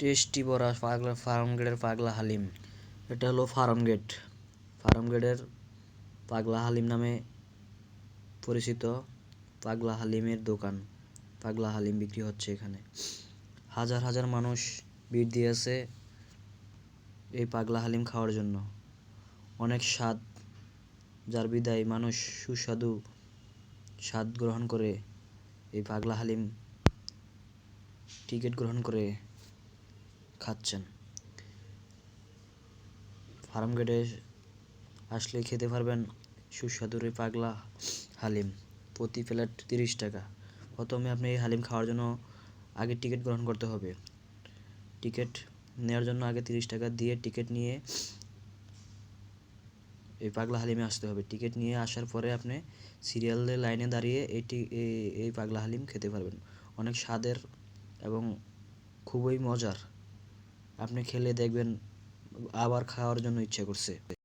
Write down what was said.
Tasty বড়া পাগলা, farm গেটের পাগলা হালিম। এটা হলো ফার্ম গেট ফার্ম গেটের পাগলা হালিম নামে পরিচিত পাগলা হালিমের দোকান। পাগলা হালিম বিক্রি হচ্ছে এখানে। হাজার হাজার মানুষ ভিড় দিয়েছে এই পাগলা হালিম খাওয়ার জন্য। অনেক স্বাদ, যার বিদায় মানুষ সুস্বাদু স্বাদ গ্রহণ করে এই পাগলা হালিম টিকিট গ্রহণ করে। খাচ্ছেন। ফার্ম গেটে আসলে খেতে পারবেন সুস্বাদুর এই পাগলা হালিম। প্রতি প্লেট তিরিশ টাকা। প্রথমে আপনি এই হালিম খাওয়ার জন্য আগে টিকিট গ্রহণ করতে হবে। টিকিট নেওয়ার জন্য আগে তিরিশ টাকা দিয়ে টিকিট নিয়ে এই পাগলা হালিমে আসতে হবে। টিকিট নিয়ে আসার পরে আপনি সিরিয়ালে লাইনে দাঁড়িয়ে এটি এই পাগলা হালিম খেতে পারবেন। অনেক স্বাদের এবং খুবই মজার। আপনি খেলে দেখবেন আবার খাওয়ার জন্য ইচ্ছে করছে।